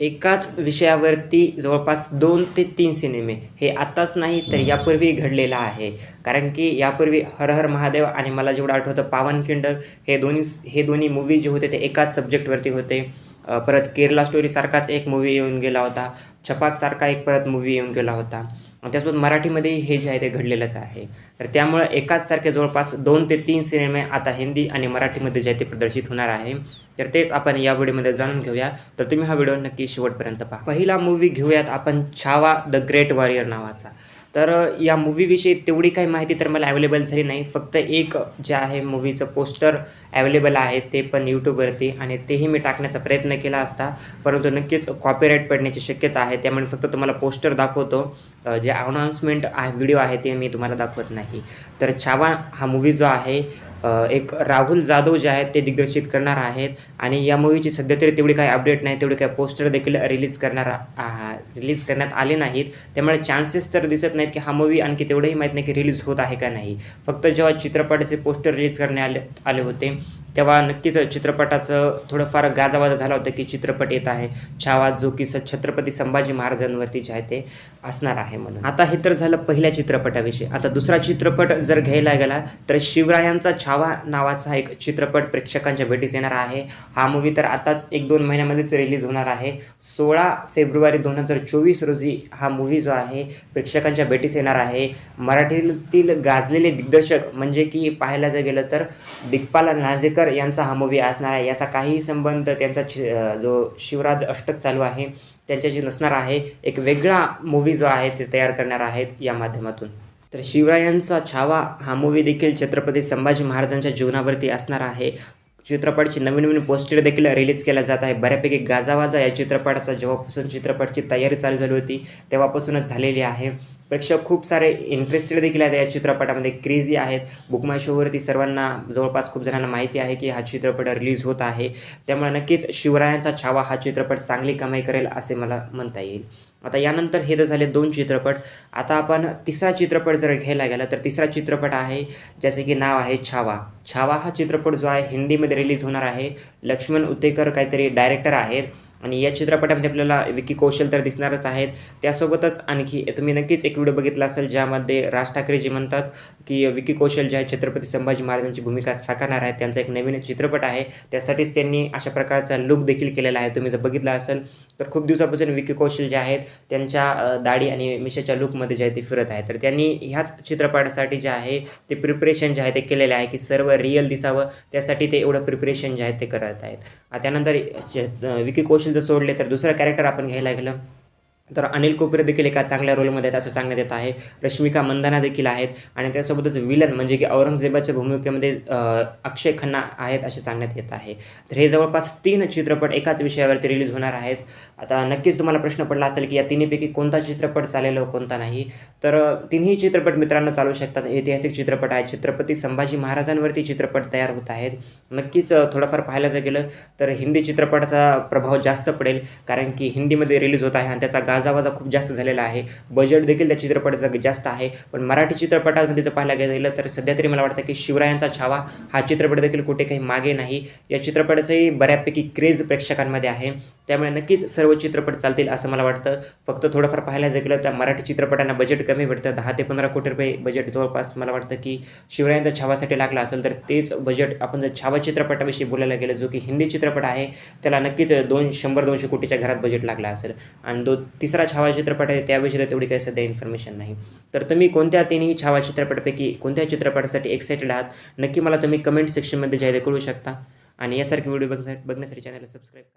एकाच विषयावरती जवळपास दोन ते तीन सिनेमे हे आत्ताच नाही तर यापूर्वी घडलेलं आहे. कारण की यापूर्वी हर हर महादेव आणि मला जेवढं आठवतं पावनखिंड हे दोन्ही हे दोन्ही मूवी जे होते ते एकाच सब्जेक्टवरती होते. परत केरला स्टोरीसारखाच एक मूवी येऊन गेला होता. छपाकसारखा एक परत मूवी येऊन गेला होता. त्यासोबत मराठीमध्ये हे जे आहे ते घडलेलंच आहे. तर त्यामुळं एकाच सारखे जवळपास दोन ते तीन सिनेमे आता हिंदी आणि मराठीमध्ये जे आहे ते प्रदर्शित होणार आहे. तर तेच आपण या व्हिडिओमध्ये जाणून घेऊया. तर तुम्ही हा व्हिडिओ नक्की शेवटपर्यंत पहा. पहिला मूवी घेऊयात आपण छावा द ग्रेट वॉरियर नावाचा. तर या मूवीविषयी तेवढी काही माहिती तर मला अवेलेबल झाली नाही. फक्त एक जे आहे मूवीचं पोस्टर अवेलेबल आहे ते पण यूट्यूबवरती आणि तेही मी टाकण्याचा प्रयत्न केला असता. परंतु नक्कीच कॉपीराईट पडण्याची शक्यता आहे त्यामुळे फक्त तुम्हाला पोस्टर दाखवतो. जे अनाऊन्समेंट आहे व्हिडिओ आहे ते मी तुम्हाला दाखवत नाही. तर छावा हा मूवी जो आहे एक राहुल जाधव जे आहेत ते दिग्दर्शित करणार आहेत आणि या मूवीची सध्या तरी तेवढी काही अपडेट नाही तेवढी काही पोस्टर देखील रिलीज करणार रिलीज करण्यात आले नाहीत. त्यामुळे चान्सेस तर दिसत नाही नाहीत की हा मूवी आणखी तेवढंही माहीत नाही की रिलीज होत आहे का नाही. फक्त जेव्हा चित्रपटाचे पोस्टर रिलीज करण्यात आले आले होते तेव्हा नक्कीच चित्रपटाचं थोडंफार गाजावाजा झाला होता की चित्रपट येत आहे. छावा जो की स छत्रपती संभाजी महाराजांवरती जे आहे ते असणार आहे म्हणून. आता हे तर झालं पहिल्या चित्रपटाविषयी. आता दुसरा चित्रपट जर घ्यायला गेला तर शिवरायांचा छावा नावाचा एक चित्रपट प्रेक्षकांच्या भेटीस येणार आहे. हा मूवी तर आताच एक दोन महिन्यामध्येच रिलीज होणार आहे. सोळा फेब्रुवारी दोन हजार चोवीस रोजी हा मूवी जो आहे प्रेक्षकांच्या भेटीस येणार आहे. मराठीतील गाजलेले दिग्दर्शक म्हणजे की पाहायला जर गेलं तर दिग्पाल नाजेकर यांचा हा मूवी असणार आहे. याचा काहीही संबंध त्यांचा जो शिवराज अष्टक चालू आहे त्यांच्याशी नसणार आहे. एक वेगळा मूवी जो आहे ते तयार करणार आहेत या माध्यमातून. तर शिवरायांचा छावा हा मूवी देखील छत्रपती संभाजी महाराजांच्या जीवनावरती असणार आहे. चित्रपटाची नवीन नवीन पोस्टर देखील रिलीज केल्या जात आहे बऱ्यापैकी गाजावाजा या चित्रपटाचा जेव्हापासून चित्रपटची तयारी चालू झाली होती तेव्हापासूनच झालेली आहे. प्रेक्षक खूप सारे इंटरेस्टेड देखील आहेत या चित्रपटामध्ये. क्रेझी आहेत. बुकमाय शोवरती सर्वांना जवळपास खूप जणांना माहिती आहे की हा चित्रपट रिलीज होत आहे. त्यामुळे नक्कीच शिवरायांचा छावा हा चित्रपट चांगली कमाई करेल असे मला म्हणता येईल. आता यानंतर हे तर झाले दोन चित्रपट. आता आपण तिसरा चित्रपट जर घ्यायला गेला तर तिसरा चित्रपट आहे ज्याचे की नाव आहे छावा. छावा हा चित्रपट जो आहे हिंदीमध्ये रिलीज होणार आहे. लक्ष्मण उतेकर काहीतरी डायरेक्टर आहेत. आणि या चित्रपटामध्ये आपल्याला विकी कौशल तर दिसणारच आहेत. त्यासोबतच आणखी तुम्ही नक्कीच एक व्हिडिओ बघितला असेल ज्यामध्ये राज ठाकरे जे म्हणतात की विकी कौशल जे आहे छत्रपती संभाजी महाराजांची भूमिका साकारणार आहे त्यांचा एक नवीन चित्रपट आहे. त्यासाठीच त्यांनी अशा प्रकारचा लुक देखील केलेला आहे. तुम्ही जर बघितला असेल तर खूप दिवसापासून विकी कौशल जे आहेत त्यांच्या दाढी आणि मिशाच्या लुकमध्ये जे आहे ते फिरत आहे. तर त्यांनी ह्याच चित्रपटासाठी जे आहे ते प्रिपरेशन जे आहे ते केलेले आहे की सर्व रिअल दिसावं. त्यासाठी ते एवढं प्रिपरेशन जे आहे ते करत आहेत. त्यानंतर विकी कौशल जर सोडले तर दुसरं कॅरेक्टर आपण घ्यायला गेलं तर अनिल कोपरे देखील एका चांगल्या रोलमध्ये आहेत असं सांगण्यात येत आहे. रश्मिका मंदाना देखील आहेत आणि त्यासोबतच विलन म्हणजे की औरंगजेबाच्या भूमिकेमध्ये अक्षय खन्ना आहेत असे सांगण्यात येत आहे. तर हे जवळपास तीन चित्रपट एकाच विषयावरती रिलीज होणार आहेत. आता नक्कीच तुम्हाला प्रश्न पडला असेल की या तिन्हीपैकी कोणता चित्रपट चालेल व कोणता नाही. तर तिन्ही चित्रपट मित्रांनो चालू शकतात. ऐतिहासिक चित्रपट आहेत. छत्रपती संभाजी महाराजांवरती चित्रपट तयार होत आहेत. नक्कीच थोडंफार पाहायला जर गेलं तर हिंदी चित्रपटाचा प्रभाव जास्त पडेल. कारण की हिंदीमध्ये रिलीज होत आहे आणि त्याचा गाजावाजा खूप जास्त झालेला आहे. बजेट देखील त्या चित्रपटाचं जास्त आहे. पण मराठी चित्रपटामध्ये जर पाहायला गेलं तर सध्या तरी मला वाटतं की शिवरायांचा छावा हा चित्रपट देखील कुठे काही मागे नाही. या चित्रपटाचंही बऱ्यापैकी क्रेज प्रेक्षकांमध्ये आहे. त्यामुळे नक्कीच सर्व चित्रपट चालतील असं मला वाटतं. फक्त थोडंफार पाहायला जर गेलं तर मराठी चित्रपटांना बजेट कमी भेटतं. दहा ते पंधरा कोटी रुपये बजेट जवळपास मला वाटतं की शिवरायांचा छावासाठी लागला असेल तर तेच बजेट आपण जर छावा चित्रपटाविषयी बोलायला गेलं जो की हिंदी चित्रपट आहे त्याला नक्कीच दोन शंभर दोनशे कोटीच्या घरात बजेट लागला असेल. आणि दो तिसरा छावा चित्रपट आहे त्याविषयी तर तेवढी काही सध्या इन्फॉर्मेशन नाही. तर तुम्ही कोणत्या तिन्ही छावा चित्रपटापैकी कोणत्या चित्रपटासाठी एक्साइटेड आहात? नक्की मला तुम्ही कमेंट सेक्शनमध्ये जे करू कळू शकता. आणि यासारखे व्हिडिओ बघ बघण्यासाठी चॅनलला सबस्क्राईब करा.